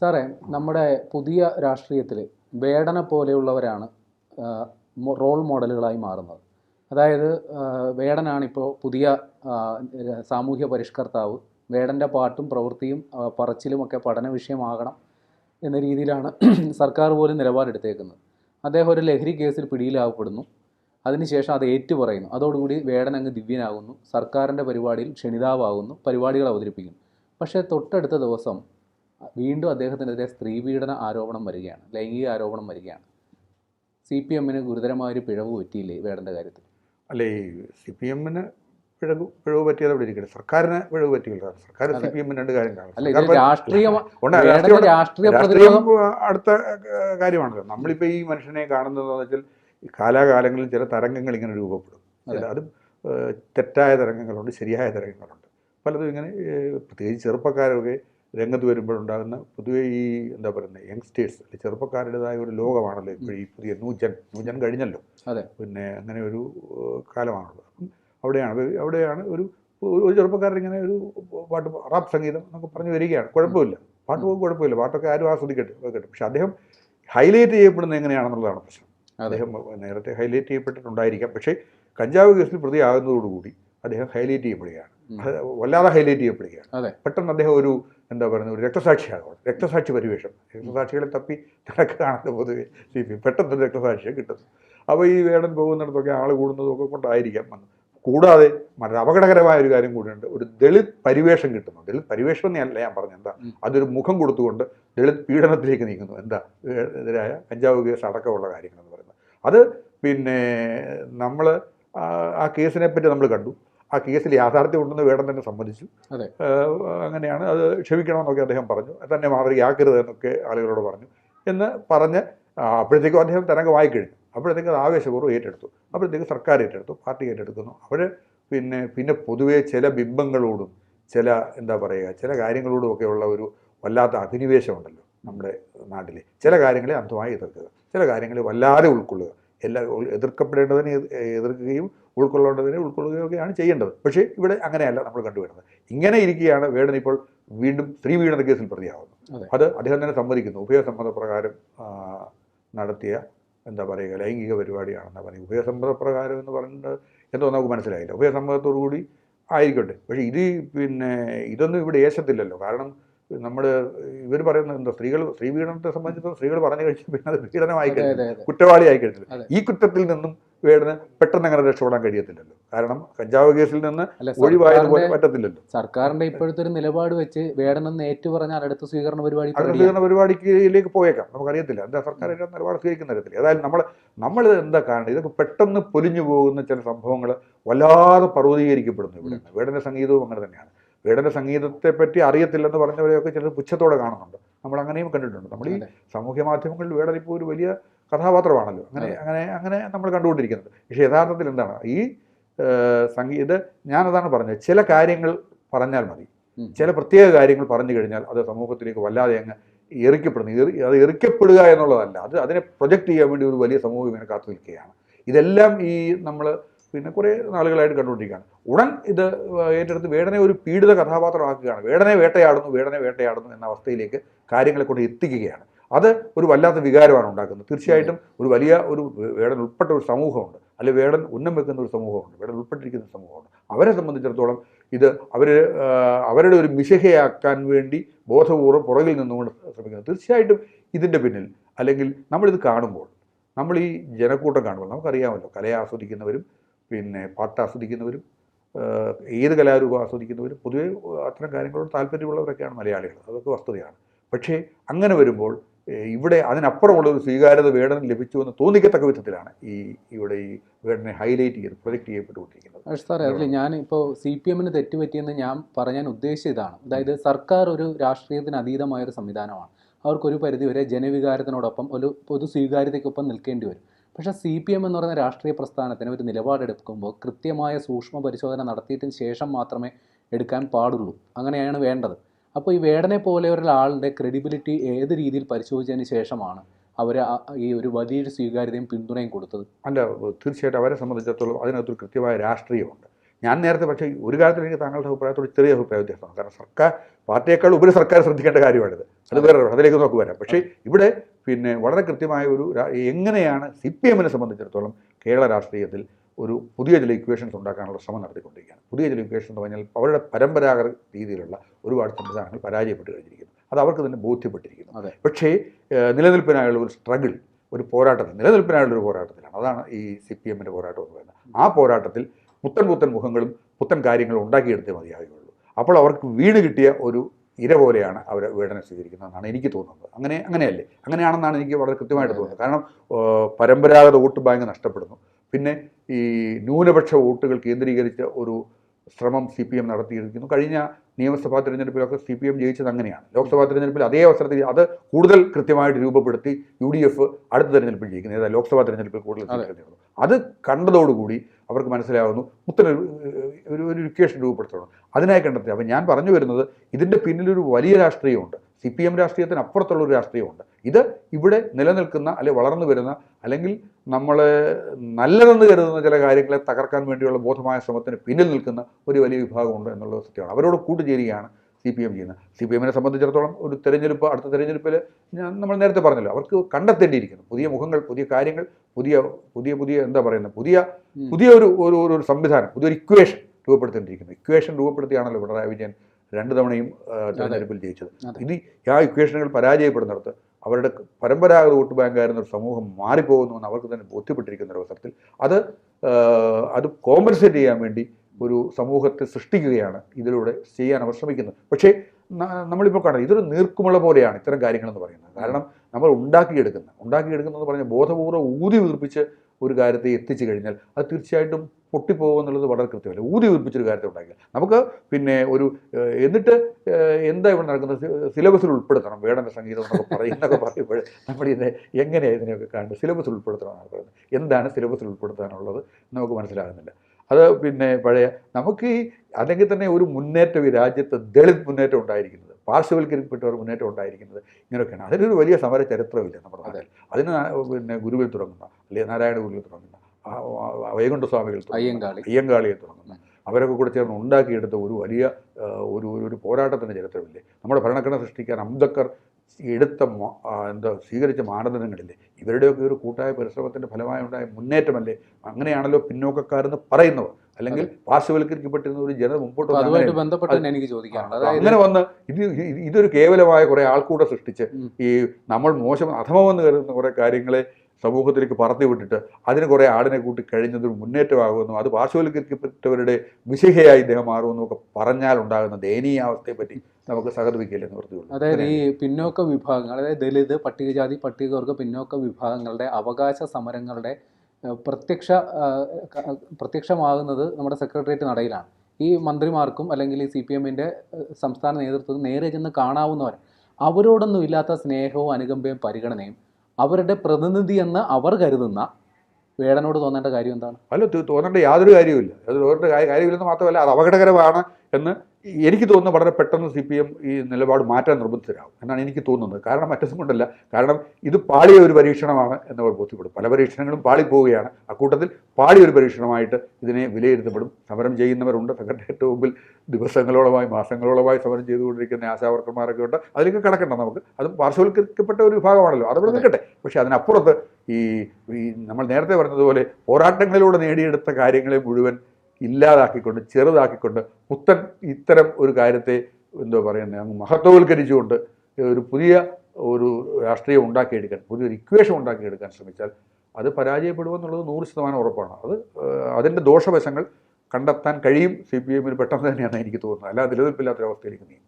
സാറേ നമ്മുടെ പുതിയ രാഷ്ട്രീയത്തിൽ വേടന പോലെയുള്ളവരാണ് റോൾ മോഡലുകളായി മാറുന്നത്. അതായത് വേടനാണിപ്പോൾ പുതിയ സാമൂഹ്യ പരിഷ്കർത്താവ് വേടന്റെ പാട്ടും പ്രവൃത്തിയും പറച്ചിലുമൊക്കെ പഠന വിഷയമാകണം എന്ന രീതിയിലാണ് സർക്കാർ പോലും നിലപാടെടുത്തേക്കുന്നത്. അദ്ദേഹം ഒരു ലഹരി കേസിൽ പിടിയിലാകപ്പെടുന്നു അതിനുശേഷം അത് ഏറ്റുപറയുന്നു. അതോടുകൂടി വേടൻ അങ്ങ് ദിവ്യനാകുന്നു. സർക്കാരിന്റെ പരിപാടിയിൽ ക്ഷണിതാവാകുന്നു. പരിപാടികൾ അവതരിപ്പിക്കുന്നു. പക്ഷേ തൊട്ടടുത്ത ദിവസം വീണ്ടും അദ്ദേഹത്തിനെതിരെ സ്ത്രീപീഡന ആരോപണം വരികയാണ് ലൈംഗിക ആരോപണം വരികയാണ്. സി പി എമ്മിന് ഗുരുതരമായൊരു പിഴവ് പറ്റിയില്ലേ വേടന്റെ കാര്യത്തിൽ? അല്ലേ സി പി എമ്മിന് പിഴവ് പിഴവ് പറ്റിയത് അവിടെ ഇരിക്കട്ടെ. സർക്കാരിന് പിഴവ് പറ്റിയില്ല. സർക്കാർ സി പി എമ്മിന് രണ്ട് കാര്യം കാണും. രാഷ്ട്രീയ അടുത്ത കാര്യമാണല്ലോ. നമ്മളിപ്പോൾ ഈ മനുഷ്യനെ കാണുന്നതെന്ന് വെച്ചാൽ ഈ കാലാകാലങ്ങളിൽ ചില തരംഗങ്ങൾ ഇങ്ങനെ രൂപപ്പെടും. അത്. തെറ്റായ തരംഗങ്ങളുണ്ട് ശരിയായ തരംഗങ്ങളുണ്ട്. പലതും ഇങ്ങനെ പ്രത്യേകിച്ച് ചെറുപ്പക്കാരൊക്കെ രംഗത്ത് വരുമ്പോഴുണ്ടാകുന്ന പൊതുവേ ഈ എന്താ പറയുന്നത് യങ്സ്റ്റേഴ്സ് ചെറുപ്പക്കാരുടേതായ ഒരു ലോകമാണല്ലോ ഇപ്പോൾ ഈ പുതിയ നൂജൻ. നൂജൻ കഴിഞ്ഞല്ലോ. അതെ. പിന്നെ അങ്ങനെ ഒരു കാലമാണല്ലോ അപ്പം അവിടെയാണ് അവിടെയാണ് ഒരു ഒരു ചെറുപ്പക്കാരൻ ഇങ്ങനെ ഒരു പാട്ട് റാപ്പ് സംഗീതം എന്നൊക്കെ പറഞ്ഞു വരികയാണ്. കുഴപ്പമില്ല. പാട്ട് പോകും കുഴപ്പമില്ല. പാട്ടൊക്കെ ആരും ആസ്വദിക്കട്ടെ കേട്ടു. പക്ഷെ അദ്ദേഹം ഹൈലൈറ്റ് ചെയ്യപ്പെടുന്നത് എങ്ങനെയാണെന്നുള്ളതാണ് പ്രശ്നം. അദ്ദേഹം നേരത്തെ ഹൈലൈറ്റ് ചെയ്യപ്പെട്ടിട്ടുണ്ടായിരിക്കാം. പക്ഷേ കഞ്ചാവ് കേസിൽ പ്രതിയാകുന്നതോടുകൂടി അദ്ദേഹം ഹൈലൈറ്റ് ചെയ്യപ്പെടുകയാണ്. അത് വല്ലാതെ ഹൈലൈറ്റ് ചെയ്യപ്പെടുകയാണ്. പെട്ടെന്ന് അദ്ദേഹം ഒരു എന്താ പറയുന്നത് ഒരു രക്തസാക്ഷിയാകണം. രക്തസാക്ഷി പരിവേഷം. രക്തസാക്ഷികളെ തപ്പി നടക്കുകയാണല്ലോ പൊതുവെ സി പി പെട്ടെന്ന് ഒരു രക്തസാക്ഷിയെ കിട്ടുന്നു. അപ്പോൾ ഈ വേടൻ പോകുന്നിടത്തൊക്കെ ആൾ കൂടുന്നതും ഒക്കെ കൊണ്ടായിരിക്കാം വന്നു കൂടാതെ മറ്റൊരു അപകടകരമായ ഒരു കാര്യം കൂടിയുണ്ട്. ഒരു ദളിത് പരിവേഷം കിട്ടുന്നു. ദളിത് പരിവേഷം എന്നല്ല ഞാൻ പറഞ്ഞു എന്താ? അതൊരു മുഖം കൊടുത്തുകൊണ്ട് ദളിത് പീഡനത്തിലേക്ക് നീങ്ങുന്നു. എന്താ? എതിരായ കഞ്ചാവ് കേസ് അടക്കമുള്ള കാര്യങ്ങൾ എന്ന് പറയുന്നത്. അത് പിന്നെ നമ്മൾ ആ കേസിനെ പറ്റി നമ്മൾ കണ്ടു. ആ കേസിൽ യാഥാർത്ഥ്യം ഉണ്ടെന്ന് വേടൻ തന്നെ സമ്മതിച്ചു. അതെ. അങ്ങനെയാണ്. അത് ക്ഷമിക്കണമെന്നൊക്കെ അദ്ദേഹം പറഞ്ഞു. തന്നെ മാതൃകയാക്കരുത് എന്നൊക്കെ ആളുകളോട് പറഞ്ഞു. എന്ന് പറഞ്ഞ് അപ്പോഴത്തേക്കും അദ്ദേഹം തരംഗം വായിക്കഴിഞ്ഞു അപ്പോഴത്തേക്കും അത് ആവേശപൂർവം ഏറ്റെടുത്തു. അപ്പോഴത്തേക്കും സർക്കാർ ഏറ്റെടുത്തു പാർട്ടി ഏറ്റെടുക്കുന്നു. അവർ പിന്നെ പിന്നെ പൊതുവേ ചില ബിംബങ്ങളോടും ചില എന്താ പറയുക ചില കാര്യങ്ങളോടും ഒക്കെയുള്ള ഉള്ള ഒരു വല്ലാത്ത അഭിനിവേശമുണ്ടല്ലോ നമ്മുടെ നാട്ടിൽ ചില കാര്യങ്ങളെ അന്ധമായി എതിർക്കുക. ചില കാര്യങ്ങളെ വല്ലാതെ ഉൾക്കൊള്ളുക. എല്ലാ എതിർക്കപ്പെടേണ്ടതിനെ എതിർക്കുകയും ഉൾക്കൊള്ളേണ്ടതിനെ ഉൾക്കൊള്ളുകയൊക്കെയാണ് ചെയ്യേണ്ടത്. പക്ഷേ ഇവിടെ അങ്ങനെയല്ല നമ്മൾ കണ്ടുവരുന്നത്. ഇങ്ങനെ ഇരിക്കുകയാണ് വേടൻ ഇപ്പോൾ വീണ്ടും സ്ത്രീ പീഡന കേസിൽ പ്രതിയാവുന്നത്. അതെ. അദ്ദേഹം തന്നെ സമ്മതിക്കുന്നു. ഉഭയസമ്മത പ്രകാരം നടത്തിയ എന്താ പറയുക ലൈംഗിക പരിപാടിയാണെന്നാ പറയുക ഉഭയസമ്മത പ്രകാരം എന്ന് പറയുന്നത് എന്തോ നമുക്ക് മനസ്സിലായില്ല. ഉഭയസമ്മതത്തോടു കൂടി ആയിരിക്കട്ടെ. പക്ഷേ ഇത് പിന്നെ ഇതൊന്നും ഇവിടെ ഏശത്തില്ലല്ലോ. കാരണം നമ്മൾ ഇവർ പറയുന്നത് എന്താ? സ്ത്രീകൾ സ്ത്രീ പീഡനത്തെ സംബന്ധിച്ചിടത്തോളം സ്ത്രീകൾ പറഞ്ഞു കഴിഞ്ഞാൽ പിന്നെ അത് പീഡനമായി കഴിഞ്ഞു കുറ്റവാളിയായി കഴിഞ്ഞത് ഈ കുറ്റത്തിൽ നിന്നും വേടന് പെട്ടെന്ന് അങ്ങനെ രക്ഷപ്പെടാൻ കഴിയത്തില്ലല്ലോ. കാരണം കഞ്ചാവ് കേസിൽ നിന്ന് ഒഴിവായതുപോലെ പറ്റത്തില്ലല്ലോ. സർക്കാരിന്റെ ഇപ്പോഴത്തെ ഒരു നിലപാട് വെച്ച് വേടനെന്ന് ഏറ്റു പറഞ്ഞാൽ അടുത്ത സ്വീകരണ പരിപാടി സ്വീകരണ പരിപാടിക്കിലേക്ക് പോയേക്കാം. നമുക്കറിയത്തില്ല. എന്താ സർക്കാർ നിലപാട് സ്വീകരിക്കുന്ന തരത്തിൽ. ഏതായാലും നമ്മൾ നമ്മൾ എന്താ കാരണം ഇതൊക്കെ പെട്ടെന്ന് പൊലിഞ്ഞു പോകുന്ന ചില സംഭവങ്ങൾ വല്ലാതെ പർവതീകരിക്കപ്പെടുന്നു ഇവിടെ. വേടന്റെ സംഗീതവും അങ്ങനെ തന്നെയാണ്. വേടന്റെ സംഗീതത്തെ പറ്റി അറിയത്തില്ലെന്ന് പറഞ്ഞവരെയൊക്കെ ചിലർ പുച്ഛത്തോടെ കാണുന്നുണ്ട്. നമ്മൾ അങ്ങനെയും കണ്ടിട്ടുണ്ട്. നമ്മൾ ഈ സാമൂഹ്യ മാധ്യമങ്ങളിൽ വേടൻ ഇപ്പോൾ ഒരു വലിയ കഥാപാത്രമാണല്ലോ. അങ്ങനെ അങ്ങനെ അങ്ങനെ നമ്മൾ കണ്ടുകൊണ്ടിരിക്കുന്നത്. പക്ഷേ യഥാർത്ഥത്തിൽ എന്താണ്? ഈ സംഗീത ഞാനതാണ് പറഞ്ഞത്. ചില കാര്യങ്ങൾ പറഞ്ഞാൽ മതി. ചില പ്രത്യേക കാര്യങ്ങൾ പറഞ്ഞു കഴിഞ്ഞാൽ അത് സമൂഹത്തിലേക്ക് വല്ലാതെ അങ്ങ് എറിക്കപ്പെടുന്നു. എറി അത് എറിക്കപ്പെടുക എന്നുള്ളതല്ല. അത് അതിനെ പ്രൊജക്റ്റ് ചെയ്യാൻ വേണ്ടി ഒരു വലിയ സമൂഹം ഇങ്ങനെ കാത്തു നിൽക്കുകയാണ്. ഇതെല്ലാം ഈ നമ്മൾ പിന്നെ കുറേ നാളുകളായിട്ട് കണ്ടുകൊണ്ടിരിക്കുകയാണ്. ഉടൻ ഇത് ഏറ്റെടുത്ത് വേടനെ ഒരു പീഡിത കഥാപാത്രമാക്കുകയാണ്. വേടനെ വേട്ടയാടുന്നു വേടനെ വേട്ടയാടുന്നു എന്ന അവസ്ഥയിലേക്ക് കാര്യങ്ങളെ കൊണ്ട് എത്തിക്കുകയാണ്. അത് ഒരു വല്ലാത്ത വികാരമാണ് ഉണ്ടാക്കുന്നത്. തീർച്ചയായിട്ടും ഒരു വലിയ ഒരു വേടൻ ഉൾപ്പെട്ട ഒരു സമൂഹമുണ്ട്. അല്ലെങ്കിൽ വേടൻ ഉന്നം വെക്കുന്ന ഒരു സമൂഹമുണ്ട്. വേടൻ ഉൾപ്പെട്ടിരിക്കുന്ന സമൂഹമുണ്ട്. അവരെ സംബന്ധിച്ചിടത്തോളം ഇത് അവർ അവരുടെ ഒരു മിശഹയാക്കാൻ വേണ്ടി ബോധപൂർവം പുറകിൽ നിന്നുകൊണ്ട് ശ്രമിക്കുന്നത് തീർച്ചയായിട്ടും ഇതിന്റെ പിന്നിൽ അല്ലെങ്കിൽ നമ്മളിത് കാണുമ്പോൾ നമ്മൾ ഈ ജനക്കൂട്ടം കാണുമ്പോൾ നമുക്കറിയാമല്ലോ കലയെ ആസ്വദിക്കുന്നവരും പിന്നെ പാട്ട് ആസ്വദിക്കുന്നവരും ഏത് കലാരൂപം ആസ്വദിക്കുന്നവരും പൊതുവെ അത്തരം കാര്യങ്ങളോട് താല്പര്യമുള്ളവരൊക്കെയാണ് മലയാളികൾ. അതൊക്കെ വസ്തുതയാണ്. പക്ഷേ അങ്ങനെ വരുമ്പോൾ ഇവിടെ അതിനപ്പുറമുള്ള ഒരു സ്വീകാര്യത വേടന് ലഭിച്ചു എന്ന് തോന്നിക്കത്തക്ക വിധത്തിലാണ് ഈ ഇവിടെ ഈ വേടനെ ഹൈലൈറ്റ് ചെയ്ത് പ്രൊജക്ട് ചെയ്യപ്പെട്ടുകൊണ്ടിരിക്കുന്നത്. സാറേ അതിൽ ഞാൻ ഇപ്പോൾ സി പി എമ്മിന് തെറ്റുപറ്റിയെന്ന് ഞാൻ പറയാൻ ഉദ്ദേശിച്ച ഇതാണ് അതായത് സർക്കാർ ഒരു രാഷ്ട്രീയത്തിന് അതീതമായ ഒരു സംവിധാനമാണ്. അവർക്കൊരു പരിധിവരെ ജനവികാരത്തിനോടൊപ്പം ഒരു പൊതു സ്വീകാര്യതയ്ക്കൊപ്പം നിൽക്കേണ്ടി വരും. പക്ഷേ സി പി എം എന്ന് പറയുന്ന രാഷ്ട്രീയ പ്രസ്ഥാനത്തിന് ഒരു നിലപാടെടുക്കുമ്പോൾ കൃത്യമായ സൂക്ഷ്മ പരിശോധന നടത്തിയതിന് ശേഷം മാത്രമേ എടുക്കാൻ പാടുള്ളൂ. അങ്ങനെയാണ് വേണ്ടത്. അപ്പോൾ ഈ വേടനെ പോലെ ഒരാളുടെ ക്രെഡിബിലിറ്റി ഏത് രീതിയിൽ പരിശോധിച്ചതിന് ശേഷമാണ് അവർ ഈ ഒരു വലിയൊരു സ്വീകാര്യതയും പിന്തുണയും കൊടുത്തത്? അല്ല തീർച്ചയായിട്ടും അവരെ സംബന്ധിച്ചിടത്തോളം അതിനകത്തൊരു കൃത്യമായ രാഷ്ട്രീയമുണ്ട്. ഞാൻ നേരത്തെ പക്ഷേ ഒരു കാര്യത്തിൽ എനിക്ക് താങ്കളുടെ അഭിപ്രായത്തോട് ചെറിയ അഭിപ്രായ വ്യത്യാസമാണ്. കാരണം സർക്കാർ പാർട്ടിയേക്കാൾ ഉപരി സർക്കാർ ശ്രദ്ധിക്കേണ്ട കാര്യമാണിത്. അത് വേറെ അതിലേക്ക് നമുക്ക് വരാം പക്ഷേ ഇവിടെ പിന്നെ വളരെ കൃത്യമായ ഒരു എങ്ങനെയാണ് സി പി എമ്മിനെ സംബന്ധിച്ചിടത്തോളം കേരള രാഷ്ട്രീയത്തിൽ ഒരു പുതിയ ചില ഇക്വേഷൻസ് ഉണ്ടാക്കാനുള്ള ശ്രമം നടത്തിക്കൊണ്ടിരിക്കുകയാണ്. പുതിയ ചില ഇക്വേഷൻ എന്ന് പറഞ്ഞാൽ അവരുടെ പരമ്പരാഗത രീതിയിലുള്ള ഒരുപാട് സംവിധാനങ്ങൾ പരാജയപ്പെട്ട് കഴിഞ്ഞിരിക്കുന്നു. അത് അവർക്ക് തന്നെ ബോധ്യപ്പെട്ടിരിക്കുന്നു. അതെ. പക്ഷേ നിലനിൽപ്പിനായുള്ള ഒരു സ്ട്രഗിൾ ഒരു പോരാട്ടത്തിൽ നിലനിൽപ്പിനായുള്ള ഒരു പോരാട്ടത്തിലാണ്. അതാണ് ഈ സി പി എമ്മിന്റെ പോരാട്ടം എന്ന് പറയുന്നത്. ആ പോരാട്ടത്തിൽ പുത്തൻ പുത്തൻ മുഖങ്ങളും പുത്തൻ കാര്യങ്ങളും ഉണ്ടാക്കിയെടുത്തേ മതിയാകുകയുള്ളൂ അപ്പോൾ അവർക്ക് വീണ് കിട്ടിയ ഒരു ഇര പോലെയാണ് അവർ വീടനെ സ്വീകരിക്കുന്നതെന്നാണ് എനിക്ക് തോന്നുന്നത്. അങ്ങനെ അങ്ങനെയല്ലേ? അങ്ങനെയാണെന്നാണ് എനിക്ക് വളരെ കൃത്യമായിട്ട് തോന്നുന്നത്. കാരണം പരമ്പരാഗത വോട്ട് ബാങ്ക് നഷ്ടപ്പെടുന്നു. പിന്നെ ഈ ന്യൂനപക്ഷ വോട്ടുകൾ കേന്ദ്രീകരിച്ച ഒരു ശ്രമം സി പി എം നടത്തിയിരിക്കുന്നു. കഴിഞ്ഞ നിയമസഭാ തിരഞ്ഞെടുപ്പിലൊക്കെ സി പി എം ജയിച്ചത് അങ്ങനെയാണ്. ലോക്സഭാ തിരഞ്ഞെടുപ്പിൽ അതേ അവസരത്തിൽ അത് കൂടുതൽ കൃത്യമായിട്ട് രൂപപ്പെടുത്തി യു ഡി എഫ് അടുത്ത തിരഞ്ഞെടുപ്പിൽ ജയിക്കുന്നത് ഏതാ ലോക്സഭാ തിരഞ്ഞെടുപ്പിൽ കൂടുതൽ അതെ. കണ്ടതോടുകൂടി അവർക്ക് മനസ്സിലാവുന്നു. പുത്തനൊരു ഒരു ഒരു ഇക്വേഷൻ രൂപപ്പെടുത്തണം അതിനായി കണ്ടെത്തി. അപ്പം ഞാൻ പറഞ്ഞു വരുന്നത് ഇതിന്റെ പിന്നിലൊരു വലിയ രാഷ്ട്രീയമുണ്ട്. സി പി എം രാഷ്ട്രീയത്തിന് അപ്പുറത്തുള്ള ഒരു രാഷ്ട്രീയമുണ്ട്. ഇത് ഇവിടെ നിലനിൽക്കുന്ന അല്ലെങ്കിൽ വളർന്നു വരുന്ന അല്ലെങ്കിൽ നമ്മൾ നല്ലതെന്ന് കരുതുന്ന ചില കാര്യങ്ങളെ തകർക്കാൻ വേണ്ടിയുള്ള ബോധമായ ശ്രമത്തിന് പിന്നിൽ നിൽക്കുന്ന ഒരു വലിയ വിഭാഗമുണ്ട് എന്നുള്ളത് സത്യമാണ്. അവരോട് കൂട്ടുചേരുകയാണ് സി പി എം ചെയ്യുന്നത് സി പി എമ്മിനെ സംബന്ധിച്ചിടത്തോളം ഒരു തെരഞ്ഞെടുപ്പ് അടുത്ത തെരഞ്ഞെടുപ്പിൽ ഞാൻ നമ്മൾ നേരത്തെ പറഞ്ഞല്ലോ അവർക്ക് കണ്ടെത്തേണ്ടിയിരിക്കുന്നു. പുതിയ മുഖങ്ങൾ പുതിയ കാര്യങ്ങൾ പുതിയ പുതിയ പുതിയ എന്താ പറയുന്നത്? പുതിയ പുതിയ ഒരു ഒരു ഒരു സംവിധാനം പുതിയൊരു ഇക്വേഷൻ രൂപപ്പെടുത്തേണ്ടിയിരിക്കുന്നു ഇക്വേഷൻ രൂപപ്പെടുത്തിയാണല്ലോ പിണറായി വിജയൻ രണ്ട് തവണയും തെരഞ്ഞെടുപ്പിൽ ജയിച്ചത്. ഇനി ഇത് ആ ഇക്വേഷനുകൾ പരാജയപ്പെടുന്നിടത്ത് അവരുടെ പരമ്പരാഗത വോട്ട് ബാങ്കായിരുന്ന ഒരു സമൂഹം മാറിപ്പോകുന്നു എന്ന് അവർക്ക് തന്നെ ബോധ്യപ്പെട്ടിരിക്കുന്ന ഒരു അവസരത്തിൽ അത് അത് കോമ്പൻസേറ്റ് ചെയ്യാൻ വേണ്ടി ഒരു സമൂഹത്തെ സൃഷ്ടിക്കുകയാണ് ഇതിലൂടെ ചെയ്യാൻ അവർ ശ്രമിക്കുന്നത്. പക്ഷേ നമ്മളിപ്പോൾ കാണുന്നത് ഇതൊരു നീർക്കുമുള പോലെയാണ് ഇത്തരം കാര്യങ്ങളെന്ന് പറയുന്നത്. കാരണം നമ്മൾ ഉണ്ടാക്കിയെടുക്കുന്ന ഉണ്ടാക്കിയെടുക്കുന്നതെന്ന് പറഞ്ഞാൽ ബോധപൂർവം ഊതി വീർപ്പിച്ച് ഒരു കാര്യത്തെ എത്തിച്ചു കഴിഞ്ഞാൽ അത് തീർച്ചയായിട്ടും പൊട്ടിപ്പോകും എന്നുള്ളത് വളരെ കൃത്യമല്ല. ഊതി വീർപ്പിച്ചൊരു കാര്യത്തെ ഉണ്ടാക്കിയാൽ. നമുക്ക് പിന്നെ ഒരു എന്നിട്ട് എന്താ ഇവിടെ നടക്കുന്നത്? സിലബസിൽ ഉൾപ്പെടുത്തണം. വേടന്റെ സംഗീതം എന്നൊക്കെ പറയുന്നൊക്കെ പറയുമ്പോൾ ഇതിനെ എങ്ങനെയാണ് ഇതിനെയൊക്കെ കാണുന്നത്? സിലബസിൽ ഉൾപ്പെടുത്തണം എന്നാണ് പറയുന്നത്. എന്താണ് സിലബസിൽ ഉൾപ്പെടുത്താനുള്ളത്? നമുക്ക് മനസ്സിലാകുന്നില്ല. അത് പിന്നെ പഴയ നമുക്ക് ഈ അല്ലെങ്കിൽ തന്നെ ഒരു മുന്നേറ്റം ഈ രാജ്യത്ത് ദളിത് മുന്നേറ്റം ഉണ്ടായിരിക്കുന്നത് പാർശ്വവൽക്കരിക്കപ്പെട്ടവർ മുന്നേറ്റം ഉണ്ടായിരിക്കുന്നത് ഇങ്ങനെയൊക്കെയാണ്. അതിനൊരു വലിയ സമര ചരിത്രമില്ല നമ്മുടെ നാട്ടിൽ. അതിന് പിന്നെ ഗുരുവിൽ തുടങ്ങുന്ന അല്ലെങ്കിൽ നാരായണ ഗുരുവിൽ തുടങ്ങുന്ന വൈകുണ്ഠസ്വാമികൾ ആ, വൈകുണ്ഠ സ്വാമികൾ അയ്യങ്കാളി. അയ്യങ്കാളിയെ തുടങ്ങുന്ന അവരൊക്കെ കൂടെ ചേർന്ന് ഉണ്ടാക്കിയെടുത്ത ഒരു വലിയ ഒരു ഒരു- ഒരു പോരാട്ടത്തിന്റെ ചരിത്രമില്ലേ? നമ്മുടെ ഭരണഘടന സൃഷ്ടിക്കാൻ അംബേദ്കർ എടുത്ത എന്താ സ്വീകരിച്ച മാനദണ്ഡങ്ങളില്ലേ? ഇവരുടെയൊക്കെ ഒരു കൂട്ടായ പരിശ്രമത്തിന്റെ ഫലമായി ഉണ്ടായ മുന്നേറ്റമല്ലേ? അങ്ങനെയാണല്ലോ പിന്നോക്കക്കാരെന്ന് പറയുന്നവർ അല്ലെങ്കിൽ പാർശ്വവൽക്കരിക്കപ്പെട്ടിരുന്ന ഒരു ജനത മുമ്പോട്ട് അതുമായിട്ട് ബന്ധപ്പെട്ട് തന്നെ എനിക്ക് ചോദിക്കാനുള്ളത് അങ്ങനെ വന്ന് ഇത് ഇത് ഇതൊരു കേവലമായ കുറെ ആൾക്കൂടെ സൃഷ്ടിച്ച് ഈ നമ്മൾ മോശം അധമമെന്ന് കരുതുന്ന കുറെ കാര്യങ്ങളെ സമൂഹത്തിലേക്ക് പറത്തി വിട്ടിട്ട് അതിന് കുറെ ആടിനെ കൂട്ടി കഴിഞ്ഞതൊരു മുന്നേറ്റമാകുമെന്നും അത് പാർശ്വവൽക്കരിക്കപ്പെട്ടവരുടെ വിശിഹയായി ഇദ്ദേഹം മാറുമെന്നും ഒക്കെ പറഞ്ഞാൽ ഉണ്ടാകുന്ന ദയനീയാവസ്ഥയെ പറ്റി നമുക്ക് സഹതപിക്കില്ലെന്ന് വൃത്തിയുള്ളൂ അതായത് ഈ പിന്നോക്ക വിഭാഗങ്ങൾ അതായത് ദലിത് പട്ടികജാതി പട്ടികവർഗ പിന്നോക്ക വിഭാഗങ്ങളുടെ അവകാശ സമരങ്ങളുടെ പ്രത്യക്ഷ പ്രത്യക്ഷമാകുന്നത് നമ്മുടെ സെക്രട്ടേറിയറ്റ് നടയിലാണ്. ഈ മന്ത്രിമാർക്കും അല്ലെങ്കിൽ ഈ സി പി എമ്മിന്റെ സംസ്ഥാന നേതൃത്വത്തിൽ നേരെ ചെന്ന് കാണാവുന്നവർ അവരോടൊന്നും ഇല്ലാത്ത സ്നേഹവും അനുകമ്പയും പരിഗണനയും അവരുടെ പ്രതിനിധി എന്ന് അവർ കരുതുന്ന വേടനോട് തോന്നേണ്ട കാര്യം എന്താണ്? അല്ല തോന്നേണ്ട യാതൊരു കാര്യവുമില്ല. അത് തോന്നേണ്ട കാര്യം- കാര്യമില്ലെന്ന് മാത്രമല്ല അത് അപകടകരമാണ് എന്ന് എനിക്ക് തോന്നുന്നു വളരെ പെട്ടെന്ന് സി പി എം ഈ നിലപാട് മാറ്റാൻ നിർബന്ധിതരാകും എന്നാണ് എനിക്ക് തോന്നുന്നത്. കാരണം മറ്റൊന്നും കൊണ്ടല്ല. കാരണം ഇത് പാളിയ ഒരു പരീക്ഷണമാണ് എന്നവർ ബോധ്യപ്പെടും. പല പരീക്ഷണങ്ങളും പാളിപ്പോവുകയാണ്. അക്കൂട്ടത്തിൽ പാളിയ ഒരു പരീക്ഷണമായിട്ട് ഇതിനെ വിലയിരുത്തപ്പെടും. സമരം ചെയ്യുന്നവരുണ്ട്. സെക്രട്ടേറിയറ്റ് മുമ്പിൽ ദിവസങ്ങളോളമായി മാസങ്ങളോളമായി സമരം ചെയ്തുകൊണ്ടിരിക്കുന്ന ആശാവർക്കന്മാരൊക്കെ ഉണ്ട്. അതിലേക്ക് കിടക്കണ്ട നമുക്ക്. അത് പാർശ്വവൽക്കരിക്കപ്പെട്ട ഒരു വിഭാഗമാണല്ലോ. അതവിടെ നിൽക്കട്ടെ. പക്ഷേ അതിനപ്പുറത്ത് ഈ നമ്മൾ നേരത്തെ പറഞ്ഞതുപോലെ പോരാട്ടങ്ങളിലൂടെ നേടിയെടുത്ത കാര്യങ്ങളെ മുഴുവൻ ഇല്ലാതാക്കിക്കൊണ്ട് ചെറുതാക്കിക്കൊണ്ട് പുത്തൻ ഇത്തരം ഒരു കാര്യത്തെ എന്തോ പറയുന്നത് അങ്ങ് മഹത്വവൽക്കരിച്ചുകൊണ്ട് ഒരു പുതിയ ഒരു രാഷ്ട്രീയം ഉണ്ടാക്കിയെടുക്കാൻ പുതിയൊരു ഇക്വേഷൻ ഉണ്ടാക്കിയെടുക്കാൻ ശ്രമിച്ചാൽ അത് പരാജയപ്പെടുമെന്നുള്ളത് നൂറ് ശതമാനം ഉറപ്പാണ്. അത് അതിന്റെ ദോഷവശങ്ങൾ കണ്ടെത്താൻ കഴിയും സി പി എമ്മിന് പെട്ടെന്ന് തന്നെയാണ് എനിക്ക് തോന്നുന്നത്. അല്ലാതെ നിലനിൽപ്പില്ലാത്തൊരവസ്ഥയിലേക്ക് നീങ്ങും.